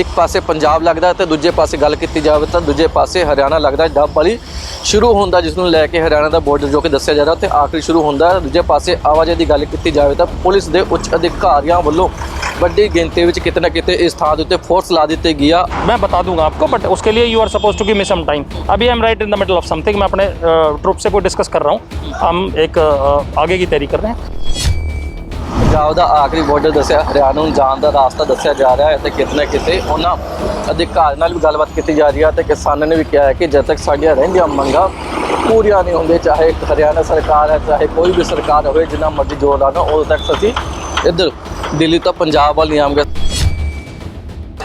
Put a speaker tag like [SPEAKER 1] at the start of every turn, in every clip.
[SPEAKER 1] ਇੱਕ ਪਾਸੇ ਪੰਜਾਬ ਲੱਗਦਾ ਤੇ ਦੂਜੇ ਪਾਸੇ ਗੱਲ ਕੀਤੀ ਜਾਵੇ ਤਾਂ ਦੂਜੇ ਪਾਸੇ ਹਰਿਆਣਾ ਲੱਗਦਾ ਡੱਬ ਵਾਲੀ ਸ਼ੁਰੂ ਹੁੰਦਾ ਜਿਸ ਨੂੰ ਲੈ ਕੇ ਹਰਿਆਣਾ ਦਾ ਬਾਰਡਰ ਜੋ ਕਿ ਦੱਸਿਆ ਜਾ ਰਿਹਾ ਤੇ ਆਖਰੀ ਸ਼ੁਰੂ ਹੁੰਦਾ ਹੈ। ਦੂਜੇ ਪਾਸੇ ਆਵਾਜਾਈ ਦੀ ਗੱਲ ਕੀਤੀ ਜਾਵੇ ਤਾਂ ਪੁਲਿਸ ਦੇ ਉੱਚ ਅਧਿਕਾਰੀਆਂ ਵੱਲੋਂ ਵੱਡੀ ਗਿਣਤੀ ਵਿੱਚ ਕਿਤੇ ਨਾ ਕਿਤੇ ਇਸ ਥਾਂ ਦੇ ਉੱਤੇ ਫੋਰਸ ਲਾ ਦਿੱਤੀ ਗਈ ਆ
[SPEAKER 2] मैं बता दूंगा आपको बट उसके लिए you are suppose to give me some time अभी I am right in the middle of something मैं अपने ट्रुप से कोई डिस्कस कर रहा हूँ हम एक uh, आगे की तैयारी कर रहे हैं
[SPEAKER 1] ਪੰਜਾਬ ਦਾ ਆਖਰੀ ਬਾਰਡਰ ਦੱਸਿਆ, ਹਰਿਆਣਾ ਨੂੰ ਜਾਣ ਦਾ ਰਾਸਤਾ ਦੱਸਿਆ ਜਾ ਰਿਹਾ ਹੈ ਤੇ ਕਿਤੇ ਨਾ ਕਿਤੇ ਉਹਨਾਂ ਅਧਿਕਾਰ ਨਾਲ ਵੀ ਗੱਲਬਾਤ ਕੀਤੀ ਜਾ ਰਹੀ ਹੈ ਤੇ ਕਿਸਾਨਾਂ ਨੇ ਵੀ ਕਿਹਾ ਹੈ ਕਿ ਜਦ ਤੱਕ ਸਾਡੀਆਂ ਰਹਿੰਦੀਆਂ ਮੰਗਾਂ ਪੂਰੀਆਂ ਨਹੀਂ ਹੁੰਦੇ ਚਾਹੇ ਹਰਿਆਣਾ ਸਰਕਾਰ ਹੈ, ਚਾਹੇ ਕੋਈ ਵੀ ਸਰਕਾਰ ਹੋਵੇ, ਜਿੰਨਾ ਮਰਜ਼ੀ ਜ਼ੋਰ ਲਾਣਾ ਉਦੋਂ ਤੱਕ ਅਸੀਂ ਇੱਧਰ ਦਿੱਲੀ ਤੋਂ ਪੰਜਾਬ ਵੱਲ ਨਹੀਂ ਆਵਾਂਗੇ।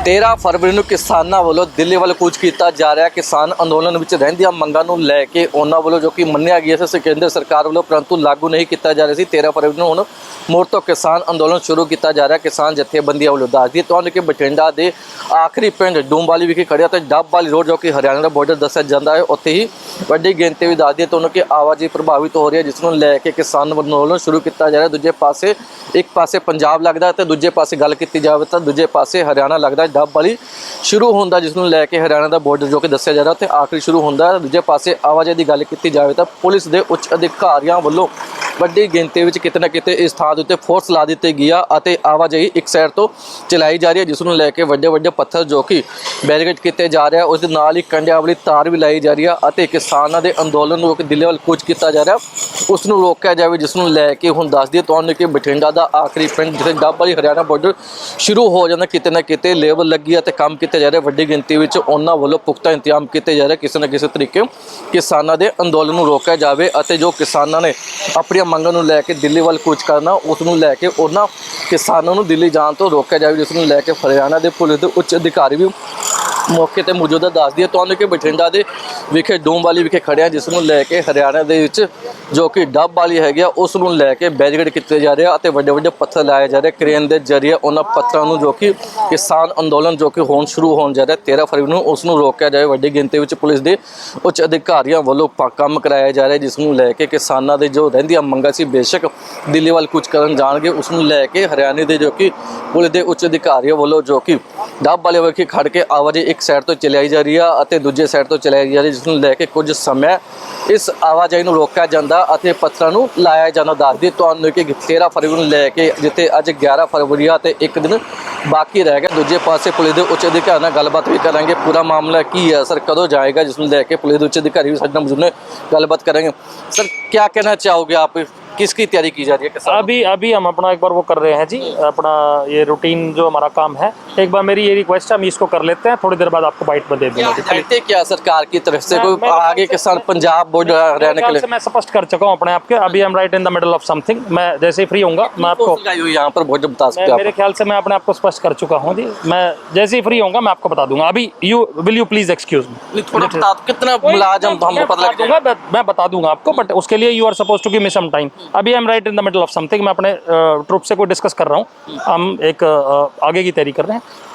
[SPEAKER 1] 13 ਫਰਵਰੀ ਨੂੰ ਕਿਸਾਨਾਂ ਵੱਲੋਂ ਦਿੱਲੀ ਵੱਲ ਕੂਚ ਕੀਤਾ ਜਾ ਰਿਹਾ ਕਿਸਾਨ ਅੰਦੋਲਨ ਵਿੱਚ ਰਹਿੰਦੀਆਂ ਮੰਗਾਂ ਨੂੰ ਲੈ ਕੇ ਉਹਨਾਂ ਵੱਲੋਂ ਜੋ ਕਿ ਮੰਨਿਆ ਗਿਆ ਸੀ ਕੇਂਦਰ ਸਰਕਾਰ ਵੱਲੋਂ ਪਰੰਤੂ ਲਾਗੂ ਨਹੀਂ ਕੀਤਾ ਜਾ ਰਿਹਾ ਸੀ। 13 ਫਰਵਰੀ ਨੂੰ ਹੁਣ ਮੁੜ ਤੋਂ ਕਿਸਾਨ ਅੰਦੋਲਨ ਸ਼ੁਰੂ ਕੀਤਾ ਜਾ ਰਿਹਾ ਕਿਸਾਨ ਜਥੇਬੰਦੀਆਂ ਵੱਲੋਂ ਦੱਸਦੀ ਤੁਹਾਨੂੰ ਕਿ ਬਠਿੰਡਾ ਦੇ ਆਖਰੀ ਪਿੰਡ ਡੂੰਬਾਲੀ ਵਿਖੇ ਖੜਿਆ ਤੇ ਡੱਬ ਵਾਲੀ ਰੋਡ ਜੋ ਕਿ ਹਰਿਆਣਾ ਦਾ ਬਾਰਡਰ ਦੱਸਿਆ ਜਾਂਦਾ ਹੈ, ਉੱਥੇ ਹੀ ਵੱਡੀ ਗਿਣਤੀ ਵੀ ਦੱਸਦੀ ਹੈ ਤੁਹਾਨੂੰ ਕਿ ਆਵਾਜਾਈ ਪ੍ਰਭਾਵਿਤ ਹੋ ਰਹੀ ਹੈ, ਜਿਸ ਨੂੰ ਲੈ ਕੇ ਕਿਸਾਨ ਅੰਦੋਲਨ ਸ਼ੁਰੂ ਕੀਤਾ ਜਾ ਰਿਹਾ ਦੂਜੇ ਪਾਸੇ ਇੱਕ ਪਾਸੇ ਪੰਜਾਬ ਲੱਗਦਾ ਤੇ ਦੂਜੇ ਪਾਸੇ ਗੱਲ ਕੀਤੀ ਜਾਵੇ ਤਾਂ ਦੂਜੇ ਪਾਸੇ ਹਰਿਆਣਾ ਲੱਗਦਾ ਡੱਬ ਵਾਲੀ ਸ਼ੁਰੂ ਹੁੰਦਾ ਜਿਸ ਨੂੰ ਲੈ ਕੇ ਹਰਿਆਣਾ ਦਾ ਬਾਰਡਰ ਜੋ ਕਿ ਦੱਸਿਆ ਜਾ ਰਿਹਾ ਤੇ ਆਖਰੀ ਸ਼ੁਰੂ ਹੁੰਦਾ ਹੈ। ਦੂਜੇ ਪਾਸੇ ਆਵਾਜਾਈ ਦੀ ਗੱਲ ਕੀਤੀ ਜਾਵੇ ਤਾਂ ਪੁਲਿਸ ਦੇ ਉੱਚ ਅਧਿਕਾਰੀਆਂ ਵੱਲੋਂ ਵੱਡੀ ਗਿਣਤੀ ਵਿੱਚ ਕਿਤੇ ਨਾ ਕਿਤੇ ਇਸ ਥਾਂ ਦੇ ਉੱਤੇ ਫੋਰਸ ਲਾ ਦਿੱਤੀ ਗਈ ਆ ਅਤੇ ਆਵਾਜਾਈ ਇੱਕ ਸਾਈਡ ਤੋਂ ਚਲਾਈ ਜਾ ਰਹੀ ਹੈ ਜਿਸ ਨੂੰ ਲੈ ਕੇ ਵੱਡੇ ਵੱਡੇ ਪੱਥਰ ਜੋ ਕਿ ਬੈਰੀਕੇਡ ਕੀਤੇ ਜਾ ਰਿਹਾ ਉਸ ਦੇ ਨਾਲ ਹੀ ਕੰਡਿਆਂ ਵਾਲੀ ਤਾਰ ਵੀ ਲਾਈ ਜਾ ਰਹੀ ਹੈ ਅਤੇ ਕਿਸਾਨਾਂ ਦੇ ਅੰਦੋਲਨ ਨੂੰ ਰੋਕ ਦਿੱਲੀ ਵੱਲ ਕੂਚ ਕੀਤਾ ਜਾ ਰਿਹਾ ਉਸ ਨੂੰ ਰੋਕਿਆ ਜਾਵੇ ਜਿਸ ਨੂੰ ਲੈ ਕੇ ਹੁਣ ਦੱਸ ਦਈਏ ਤੁਹਾਨੂੰ ਕਿ ਬਠਿੰਡਾ ਦਾ ਆਖਰੀ ਪਿੰਡ, ਜਿੱਥੇ ਡੱਬ ਵਾਲੀ ਹਰਿਆਣਾ ਬਾਰਡਰ ਸ਼ੁਰੂ ਹੋ ਜਾਂਦਾ, ਕਿਤੇ ਨਾ ਕਿਤੇ ਲੇਬਰ ਲੱਗੀ ਆ ਤੇ ਕੰਮ ਕੀਤੇ ਜਾ ਰਿਹਾ ਵੱਡੀ ਗਿਣਤੀ ਵਿੱਚ ਉਹਨਾਂ ਵੱਲੋਂ ਪੁਖਤਾ ਇੰਤਜ਼ਾਮ ਕੀਤੇ ਜਾ ਰਹੇ ਕਿਸੇ ਨਾ ਕਿਸੇ ਤਰੀਕੇ ਕਿਸਾਨਾਂ ਦੇ ਅੰਦੋਲਨ ਨੂੰ ਰੋਕਿਆ ਜਾਵੇ ਅਤੇ ਜੋ ਕਿਸਾਨਾਂ ਨੇ ਆਪਣੀਆਂ ਮੰਗਾਂ ਨੂੰ ਲੈ ਕੇ ਦਿੱਲੀ ਵੱਲ ਕੂਚ ਕਰਨਾ, ਉਸ ਨੂੰ ਲੈ ਕੇ ਉਹਨਾਂ ਕਿਸਾਨਾਂ ਨੂੰ ਦਿੱਲੀ ਜਾਣ ਤੋਂ ਰੋਕਿਆ ਜਾਵੇ, ਜਿਸ ਨੂੰ ਲੈ ਕੇ ਹਰਿਆਣਾ ਦੇ ਪੁਲਿਸ ਦੇ ਉੱਚ ਅਧਿਕਾਰੀ ਵੀ ਮੌਕੇ ਤੇ ਮੌਜੂਦਾ ਦੱਸਦੀ ਹੈ ਤੁਹਾਨੂੰ ਕਿ ਬਠਿੰਡਾ ਦੇ ਵਿਖੇ ਡੂੰਬਾਲੀ ਵਿਖੇ ਖੜਿਆ ਜਿਸ ਨੂੰ ਲੈ ਕੇ ਹਰਿਆਣਾ ਦੇ ਵਿੱਚ ਜੋ ਕਿ ਡੱਬ ਵਾਲੀ ਹੈਗੀ ਆ, ਉਸ ਨੂੰ ਲੈ ਕੇ ਬੈਰੀਕੇਡ ਕੀਤੇ ਜਾ ਰਹੇ ਆ ਅਤੇ ਵੱਡੇ ਵੱਡੇ ਪੱਥਰ ਲਾਏ ਜਾ ਰਹੇ ਕ੍ਰੇਨ ਦੇ ਜ਼ਰੀਏ ਉਹਨਾਂ ਪੱਥਰਾਂ ਨੂੰ ਜੋ ਕਿ ਕਿਸਾਨ ਅੰਦੋਲਨ ਜੋ ਕਿ ਹੋਣ ਸ਼ੁਰੂ ਹੋਣ ਜਾ ਰਿਹਾ 13 ਫਰਵਰੀ ਨੂੰ ਉਸ ਨੂੰ ਰੋਕਿਆ ਜਾਵੇ। ਵੱਡੀ ਗਿਣਤੀ ਵਿੱਚ ਪੁਲਿਸ ਦੇ ਉੱਚ ਅਧਿਕਾਰੀਆਂ ਵੱਲੋਂ ਪ- ਕੰਮ ਕਰਾਇਆ ਜਾ ਰਿਹਾ, ਜਿਸ ਨੂੰ ਲੈ ਕੇ ਕਿਸਾਨਾਂ ਦੇ ਜੋ ਰਹਿੰਦੀਆਂ ਮੰਗਾਂ ਸੀ, ਬੇਸ਼ੱਕ ਦਿੱਲੀ ਵੱਲ ਕੁਝ ਕਰਨ ਜਾਣਗੇ। ਉਸ ਨੂੰ ਲੈ ਕੇ ਹਰਿਆਣੇ ਦੇ ਜੋ ਕਿ ਪੁਲਿਸ ਦੇ ਉੱਚ ਅਧਿਕਾਰੀਆਂ ਵੱਲੋਂ ਜੋ ਕਿ ਡੱਬ ਵਾਲੇ ਵਰਖੇ ਖੜ ਕੇ ਆਵਾਜਾਈ ਇੱਕ ਸਾਈਡ ਤੋਂ ਚਲਾਈ ਜਾ ਰਹੀ ਆ ਅਤੇ ਦੂਜੇ ਸਾਈਡ ਤੋਂ ਚਲਾਈ ਜਾ ਰਹੀ ਜਿਸ ਨੂੰ ਲੈ ਕੇ ਕੁਝ ਸਮੇਂ ਇਸ ਆਵਾਜਾਈ ਨੂੰ ਰੋਕਿਆ ਜਾਂਦਾ ਅਤੇ ਪੱਥਰਾਂ ਨੂੰ ਲਾਇਆ ਜਾਂਦਾ। ਦੱਸਦੀ ਤੁਹਾਨੂੰ ਕਿ 13 ਫਰਵਰੀ ਨੂੰ ਲੈ ਕੇ ਜਿੱਤੇ ਅੱਜ 11 ਫਰਵਰੀ ਆ ਤੇ ਇੱਕ ਦਿਨ ਬਾਕੀ ਰਹਿ ਗਿਆ। ਦੂਜੇ ਪਾਸੇ ਪੁਲਿਸ ਦੇ ਉੱਚ ਅਧਿਕਾਰੀ ਨਾਲ ਗੱਲਬਾਤ ਵੀ ਕਰਾਂਗੇ। ਪੂਰਾ ਮਾਮਲਾ ਕੀ ਹੈ ਸਰ, ਕਦੋਂ ਜਾਏਗਾ? ਜਿਸ ਨੂੰ ਲੈ ਕੇ ਪੁਲਿਸ ਦੇ ਉੱਚ ਅਧਿਕਾਰੀ ਵੀ ਸਾਡੇ ਨਾਲ ਮੌਜੂਦ ਨੇ। ਗੱਲਬਾਤ ਕਰਾਂਗੇ। ਸਰ ਕੀ ਕਹਿਣਾ ਚਾਹੋਗੇ ਆਪ? किसकी तैयारी की जा रही है किसान?
[SPEAKER 2] अभी अभी हम अपना एक बार वो कर रहे हैं जी अपना ये रूटीन जो हमारा काम है। एक बार मेरी ये रिक्वेस्ट है हम इसको कर लेते हैं थोड़ी देर बाद आपको बाइट में दे दूँगा
[SPEAKER 1] क्या सरकार की तरफ़ से कोई आगे किसान पंजाब बोर्ड रहने के लिए
[SPEAKER 2] मैं स्पष्ट कर चुका हूँ अपने आप के। अभी हम right in the middle of something मैं जैसे ही फ्री होऊँगा मैं आपको
[SPEAKER 1] यहाँ पर बॉर्डर बता सकता हो
[SPEAKER 2] मेरे ख्याल से मैं अपने आप को स्पष्ट कर चुका हूँ जी। मैं जैसे ही फ्री होऊँगा मैं आपको बता दूँगा। अभी you will
[SPEAKER 1] you please excuse me कितना मुलाजम हमको पता लग
[SPEAKER 2] मैं बता दूँगा आपको बट उसके लिए you are suppose to give me some time अभी I am right in the middle of something मैं अपने ट्रुप से कोई डिस्कस कर रहा हूँ हम एक uh, आगे की तैयारी कर रहे हैं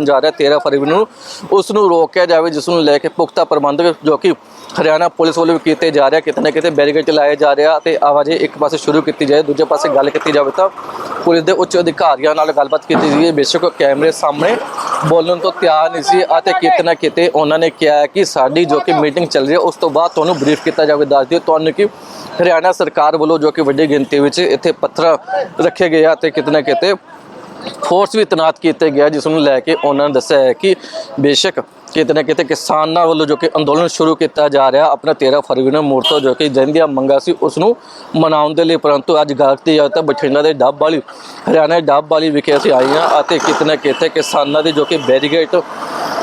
[SPEAKER 1] ਜਾ ਰਿਹਾ 13 ਫਰਵਰੀ ਨੂੰ ਉਸ ਨੂੰ ਰੋਕਿਆ ਜਾਵੇ ਜਿਸ ਨੂੰ ਲੈ ਕੇ ਪੁਖਤਾ ਪ੍ਰਬੰਧ ਜੋ ਕਿ ਹਰਿਆਣਾ ਪੁਲਿਸ ਵੱਲੋਂ ਕੀਤੇ ਜਾ ਰਿਹਾ, ਕਿਤੇ ਨਾ ਕਿਤੇ ਬੈਰੀਕੇਡ ਲਾਏ ਜਾ ਰਿਹਾ ਤੇ ਆਵਾਜਾਈ ਇੱਕ ਪਾਸੇ ਸ਼ੁਰੂ ਕੀਤੀ ਜਾਏ, ਦੂਜੇ ਪਾਸੇ ਗੱਲ ਕੀਤੀ ਜਾਵੇ ਤਾਂ ਪੁਲਿਸ ਦੇ ਉੱਚ ਅਧਿਕਾਰੀਆਂ ਨਾਲ ਗੱਲਬਾਤ ਕੀਤੀ ਗਈ ਬੇਸ਼ੱਕ ਕੈਮਰੇ ਸਾਹਮਣੇ ਬੋਲਣ ਤੋਂ ਤਿਆਰ ਨਹੀਂ ਸੀ ਅਤੇ ਕਿਤੇ ਨਾ ਕਿਤੇ ਉਹਨਾਂ ਨੇ ਕਿਹਾ ਕਿ ਸਾਡੀ ਜੋ ਕਿ ਮੀਟਿੰਗ ਚੱਲ ਰਹੀ ਹੈ, ਉਸ ਤੋਂ ਬਾਅਦ ਤੁਹਾਨੂੰ ਬਰੀਫ ਕੀਤਾ ਜਾਵੇ। ਦੱਸ ਦਿਓ ਤੁਹਾਨੂੰ ਕਿ ਹਰਿਆਣਾ ਸਰਕਾਰ ਵੱਲੋਂ ਜੋ ਕਿ ਵੱਡੀ ਗਿਣਤੀ ਵਿੱਚ ਇੱਥੇ ਪੱਥਰ ਰੱਖੇ ਗਏ ਆ ਤੇ ਕਿਤੇ ਨਾ ਕਿਤੇ ਫੋਰਸ ਵੀ ਤੈਨਾਤ ਕੀਤੇ ਗਿਆ ਜਿਸ ਨੂੰ ਲੈ ਕੇ ਉਹਨਾਂ ਨੇ ਦੱਸਿਆ ਹੈ ਕਿ ਬੇਸ਼ੱਕ ਕਿਤੇ ਨਾ ਕਿਤੇ ਕਿਸਾਨਾਂ ਵੱਲੋਂ ਜੋ ਕਿ ਅੰਦੋਲਨ ਸ਼ੁਰੂ ਕੀਤਾ ਜਾ ਰਿਹਾ, ਆਪਣਾ 13 ਫਰਵਰੀ ਨੂੰ ਮੁੜ ਤੋਂ ਜੋ ਕਿ ਜੰਦੀਆਂ ਮੰਗਾ ਸੀ ਉਸ ਨੂੰ ਮਨਾਉਣ ਦੇ ਲਈ, ਪਰੰਤੂ ਅੱਜ ਗੱਲ ਕੀਤੀ ਜਾਵੇ ਤਾਂ ਬਠਿੰਡਾ ਦੇ ਡੱਬ ਵਾਲੀ, ਹਰਿਆਣਾ ਦੇ ਡੱਬ ਵਾਲੀ ਵਿਖੇ ਅਸੀਂ ਆਏ ਹਾਂ ਅਤੇ ਕਿਤੇ ਨਾ ਕਿਤੇ ਕਿਸਾਨਾਂ ਦੇ ਜੋ ਕਿ ਬੈਰੀਗੇਟ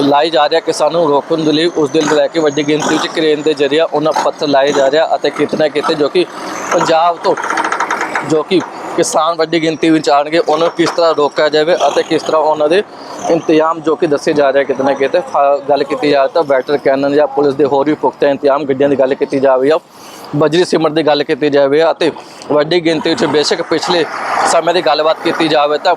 [SPEAKER 1] ਲਾਈ ਜਾ ਰਿਹਾ ਕਿਸਾਨਾਂ ਨੂੰ ਰੋਕਣ ਦੇ ਲਈ ਉਸ ਦਿਨ ਲੈ ਕੇ ਵੱਡੀ ਗਿਣਤੀ ਵਿੱਚ ਕ੍ਰੇਨ ਦੇ ਜ਼ਰੀਆ ਉਹਨਾਂ ਪੱਥਰ ਲਾਏ ਜਾ ਰਿਹਾ ਅਤੇ ਕਿਤੇ ਨਾ ਕਿਤੇ ਜੋ ਕਿ ਪੰਜਾਬ ਤੋਂ ਜੋ ਕਿ ਕਿਸਾਨ ਵੱਡੀ ਗਿਣਤੀ ਵਿੱਚ ਆਣਗੇ ਉਹਨਾਂ ਨੂੰ ਕਿਸ ਤਰ੍ਹਾਂ ਰੋਕਿਆ ਜਾਵੇ ਅਤੇ ਕਿਸ ਤਰ੍ਹਾਂ ਉਹਨਾਂ ਦੇ ਇੰਤਜ਼ਾਮ ਜੋ ਕਿ ਦੱਸੇ ਜਾ ਰਹੇ ਕਿਤੇ ਨਾ ਕਿਤੇ ਗੱਲ ਕੀਤੀ ਜਾਵੇ ਤਾਂ ਬੈਟਰ ਕੈਨਨ ਜਾਂ ਪੁਲਿਸ ਦੇ ਹੋਰ ਵੀ ਪੁਖਤਾ ਇੰਤਜ਼ਾਮ ਗੱਡੀਆਂ ਦੀ ਗੱਲ ਕੀਤੀ ਜਾਵੇ ਜਾਂ ਬਜਰੀ ਸਿਮਟ ਦੀ ਗੱਲ ਕੀਤੀ ਜਾਵੇ ਅਤੇ ਵੱਡੀ ਗਿਣਤੀ ਵਿੱਚ ਬੇਸ਼ੱਕ ਪਿਛਲੇ ਸਮੇਂ ਦੀ ਗੱਲਬਾਤ ਕੀਤੀ ਜਾਵੇ ਤਾਂ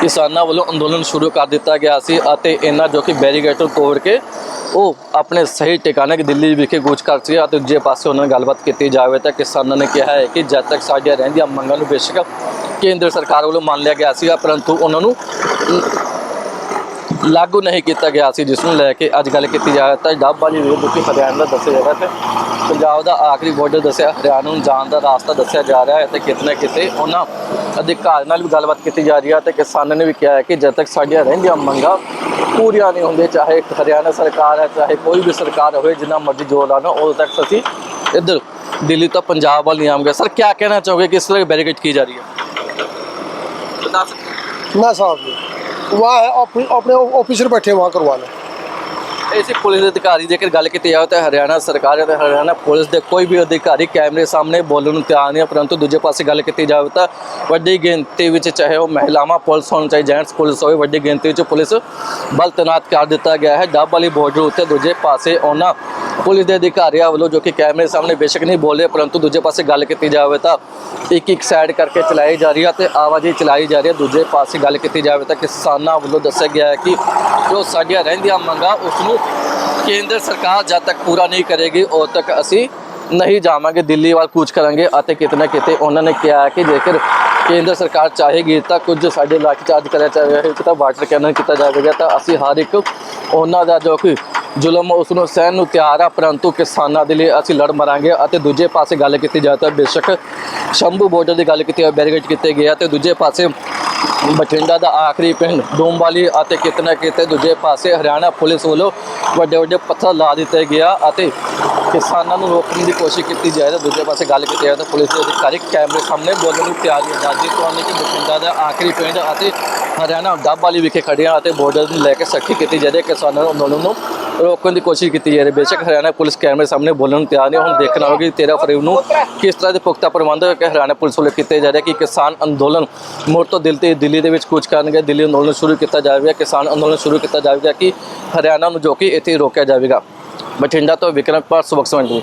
[SPEAKER 1] ਕਿਸਾਨਾਂ ਵੱਲੋਂ ਅੰਦੋਲਨ ਸ਼ੁਰੂ ਕਰ ਦਿੱਤਾ ਗਿਆ ਸੀ ਅਤੇ ਇਹਨਾਂ ਜੋ ਕਿ ਬੈਰੀਕੇਡ ਤੋੜ ਕੇ ਉਹ ਆਪਣੇ ਸਹੀ ਟਿਕਾਣੇ ਕਿ ਦਿੱਲੀ ਵਿਖੇ ਕੂਚ ਕਰ ਸੀ ਅਤੇ ਦੂਜੇ ਪਾਸੇ ਉਹਨਾਂ ਨਾਲ ਗੱਲਬਾਤ ਕੀਤੀ ਜਾਵੇ ਤਾਂ ਕਿਸਾਨਾਂ ਨੇ ਕਿਹਾ ਹੈ ਕਿ ਜਦ ਤੱਕ ਸਾਡੀਆਂ ਰਹਿੰਦੀਆਂ ਮੰਗਾਂ ਨੂੰ ਬੇਸ਼ੱਕ ਕੇਂਦਰ ਸਰਕਾਰ ਵੱਲੋਂ ਮੰਨ ਲਿਆ ਗਿਆ ਸੀਗਾ, ਪਰੰਤੂ ਉਹਨਾਂ ਨੂੰ ਲਾਗੂ ਨਹੀਂ ਕੀਤਾ ਗਿਆ ਸੀ, ਜਿਸ ਨੂੰ ਲੈ ਕੇ ਅੱਜ ਗੱਲ ਕੀਤੀ ਜਾ ਤਾਂ ਡੱਬਵਾਲੀ ਰੇਲ ਜੋ ਕਿ ਹਰਿਆਣਾ ਦਾ ਦੱਸਿਆ ਜਾ ਰਿਹਾ ਤੇ ਪੰਜਾਬ ਦਾ ਆਖਰੀ ਬਾਰਡਰ ਦੱਸਿਆ, ਹਰਿਆਣਾ ਨੂੰ ਜਾਣ ਦਾ ਰਾਸਤਾ ਦੱਸਿਆ ਜਾ ਰਿਹਾ ਹੈ ਤੇ ਕਿਤਨੇ ਕਿਤੇ ਉਹਨਾਂ ਅਧਿਕਾਰੀਆਂ ਨਾਲ ਵੀ ਗੱਲਬਾਤ ਕੀਤੀ ਜਾ ਰਹੀ ਹੈ ਤੇ ਕਿਸਾਨਾਂ ਨੇ ਵੀ ਕਿਹਾ ਹੈ ਕਿ ਜਦ ਤੱਕ ਸਾਡੀਆਂ ਰਹਿੰਦੀਆਂ ਮੰਗਾਂ ਪੂਰੀਆਂ ਨਹੀਂ ਹੁੰਦੇ ਚਾਹੇ ਹਰਿਆਣਾ ਸਰਕਾਰ ਹੈ, ਚਾਹੇ ਕੋਈ ਵੀ ਸਰਕਾਰ ਹੋਵੇ, ਜਿੰਨਾ ਮਰਜ਼ੀ ਜ਼ੋਰ ਲਾ ਲਓ ਉਦੋਂ ਤੱਕ ਅਸੀਂ ਇੱਧਰ ਦਿੱਲੀ ਤੋਂ ਪੰਜਾਬ ਵੱਲ ਨਹੀਂ ਆਵਾਂਗੇ। ਸਰ ਕੀ ਕਹਿਣਾ ਚਾਹੋਗੇ ਕਿਸ ਤਰ੍ਹਾਂ ਬੈਰੀਕੇਟ ਕੀ ਜਾ ਰਹੀ ਹੈ? ਬਤਾ
[SPEAKER 3] ਨਾ ਸਾਹਿਬ ਜੀ। वहाँ है अपने अपने ऑफिसर बैठे वहाँ करवा लें
[SPEAKER 1] ਇਸੇ ਪੁਲਿਸ ਦੇ ਅਧਿਕਾਰੀ ਜੇਕਰ ਗੱਲ ਕੀਤੀ ਜਾਵੇ ਤਾਂ ਹਰਿਆਣਾ ਸਰਕਾਰ ਅਤੇ ਹਰਿਆਣਾ ਪੁਲਿਸ ਦੇ ਕੋਈ ਵੀ ਅਧਿਕਾਰੀ ਕੈਮਰੇ ਸਾਹਮਣੇ ਬੋਲਣ ਨੂੰ ਤਿਆਰ ਨਹੀਂ ਹੈ ਪਰੰਤੂ ਦੂਜੇ ਪਾਸੇ ਗੱਲ ਕੀਤੀ ਜਾਵੇ ਤਾਂ ਵੱਡੀ ਗਿਣਤੀ ਵਿੱਚ ਚਾਹੇ ਉਹ ਮਹਿਲਾਵਾਂ ਪੁਲਿਸ ਹੋਣ ਚਾਹੇ ਜੈਂਟਸ ਪੁਲਿਸ ਹੋਵੇ, ਵੱਡੀ ਗਿਣਤੀ ਵਿੱਚ ਪੁਲਿਸ ਬਲ ਤੈਨਾਤ ਕਰ ਦਿੱਤਾ ਗਿਆ ਹੈ। ਡੱਬ ਵਾਲੀ ਬਾਰਡਰ ਉੱਤੇ ਦੂਜੇ ਪਾਸੇ ਉਹਨਾਂ ਪੁਲਿਸ ਦੇ ਅਧਿਕਾਰੀਆਂ ਵੱਲੋਂ ਜੋ ਕਿ ਕੈਮਰੇ ਸਾਹਮਣੇ ਬੇਸ਼ੱਕ ਨਹੀਂ ਬੋਲੇ ਪਰੰਤੂ ਦੂਜੇ ਪਾਸੇ ਗੱਲ ਕੀਤੀ ਜਾਵੇ ਤਾਂ ਇੱਕ ਇੱਕ ਸਾਈਡ ਕਰਕੇ ਚਲਾਈ ਜਾ ਰਹੀ ਹੈ ਤੇ ਆਵਾਜਾਈ ਚਲਾਈ ਜਾ ਰਹੀ ਹੈ ਦੂਜੇ ਪਾਸੇ ਗੱਲ ਕੀਤੀ ਜਾਵੇ ਤਾਂ ਕਿਸਾਨਾਂ ਵੱਲੋਂ ਦੱਸਿਆ ਗਿਆ ਹੈ ਕਿ ਜੋ ਸਾਡੀਆਂ ਰਹਿੰਦੀਆਂ ਮੰਗਾਂ ਉਸ ਨੂੰ ਕੇਂਦਰ ਸਰਕਾਰ ਜਦ ਤੱਕ ਪੂਰਾ ਨਹੀਂ ਕਰੇਗੀ, ਉਦੋਂ ਤੱਕ ਅਸੀਂ ਨਹੀਂ ਜਾਵਾਂਗੇ, ਦਿੱਲੀ ਵੱਲ ਕੂਚ ਕਰਾਂਗੇ ਅਤੇ ਕਿਤੇ ਨਾ ਕਿਤੇ ਉਹਨਾਂ ਨੇ ਕਿਹਾ ਕਿ ਜੇਕਰ ਕੇਂਦਰ ਸਰਕਾਰ ਚਾਹੇਗੀ ਤਾਂ ਕੁਝ ਸਾਡੇ ਇਲਾਕੇ 'ਚ ਕਰਿਆ ਜਾਵੇਗਾ ਤਾਂ ਵਾਟਰ ਕੈਨਨ ਕੀਤਾ ਜਾਵੇਗਾ, ਤਾਂ ਅਸੀਂ ਹਰ ਇੱਕ ਉਹਨਾਂ ਦਾ ਜੋ ਕਿ ਜ਼ੁਲਮ ਉਸ ਨੂੰ ਸਹਿਣ ਨੂੰ ਤਿਆਰ ਆ, ਪਰੰਤੂ ਕਿਸਾਨਾਂ ਦੇ ਲਈ ਅਸੀਂ ਲੜ ਮਰਾਂਗੇ ਅਤੇ ਦੂਜੇ ਪਾਸੇ ਗੱਲ ਕੀਤੀ ਜਾਵੇ ਤਾਂ ਬੇਸ਼ੱਕ ਸ਼ੰਭੂ ਬਾਰਡਰ ਦੀ ਗੱਲ ਕੀਤੀ ਹੈ ਬੈਰੀਕੇਡ ਕੀਤੇ ਗਏ ਆ ਤੇ ਦੂਜੇ ਪਾਸੇ ਬਠਿੰਡਾ ਦਾ ਆਖਰੀ ਪਿੰਡ ਡੋਮਵਾਲੀ ਅਤੇ ਕਿਤੇ ਨਾ ਕਿਤੇ ਦੂਜੇ ਪਾਸੇ ਹਰਿਆਣਾ ਪੁਲਿਸ ਵੱਲੋਂ ਵੱਡੇ ਵੱਡੇ ਪੱਥਰ ਲਾ ਦਿੱਤੇ ਗਿਆ ਅਤੇ ਕਿਸਾਨਾਂ ਨੂੰ ਰੋਕਣ ਦੀ ਕੋਸ਼ਿਸ਼ ਕੀਤੀ ਜਾ ਰਹੀ ਹੈ। ਦੂਜੇ ਪਾਸੇ ਗੱਲ ਕੀਤੀ ਜਾਵੇ ਤਾਂ ਪੁਲਿਸ ਦੇ ਅਧਿਕਾਰੀ ਕੈਮਰੇ ਸਾਹਮਣੇ ਬੋਲਣ ਨੂੰ ਤਿਆਰ ਨਹੀਂ। ਜਾਂਦੀ ਤੁਹਾਨੂੰ ਕਿ ਬਠਿੰਡਾ ਦਾ ਆਖਰੀ ਪਿੰਡ ਅਤੇ ਹਰਿਆਣਾ ਡੱਬ ਵਾਲੀ ਵਿਖੇ ਖੜਿਆ ਅਤੇ ਬਾਰਡਰ ਨੂੰ ਲੈ ਕੇ ਸਖਤੀ ਕੀਤੀ ਜਾ ਰਹੀ ਹੈ। ਕਿਸਾਨਾਂ ਨੂੰ ਅੰਦੋਲਨ ਨੂੰ ਰੋਕਣ ਦੀ ਕੋਸ਼ਿਸ਼ ਕੀਤੀ ਜਾ ਰਹੀ ਹੈ। ਬੇਸ਼ੱਕ ਹਰਿਆਣਾ ਪੁਲਿਸ ਕੈਮਰੇ ਸਾਹਮਣੇ ਬੋਲਣ ਨੂੰ ਤਿਆਰ ਨੇ ਹੁਣ ਦੇਖਣਾ ਹੋਵੇਗਾ ਕਿ 13 ਫਰਵਰੀ ਨੂੰ ਕਿਸ ਤਰ੍ਹਾਂ ਦੇ ਪੁਖਤਾ ਪ੍ਰਬੰਧ ਹਰਿਆਣਾ ਪੁਲਿਸ ਵੱਲੋਂ ਕੀਤੇ ਜਾ ਰਹੇ ਕਿ ਕਿਸਾਨ ਅੰਦੋਲਨ ਮੁੜ ਤੋਂ ਦਿਲ ਤੇ ਦਿੱਲੀ ਦੇ ਵਿੱਚ ਕੁਝ ਕਰਨਗੇ। ਦਿੱਲੀ ਅੰਦੋਲਨ ਸ਼ੁਰੂ ਕੀਤਾ ਜਾਵੇਗਾ। ਕਿਸਾਨ ਅੰਦੋਲਨ ਸ਼ੁਰੂ ਕੀਤਾ ਜਾਵੇਗਾ ਕਿ ਹਰਿਆਣਾ ਨੂੰ ਜੋ ਕਿ ਇੱਥੇ ਰੋਕਿਆ ਜਾਵੇਗਾ। ਬਠਿੰਡਾ ਤੋਂ ਵਿਕਰਮ ਪਾਲ ਸੁਬਕਸਵੰਡੀ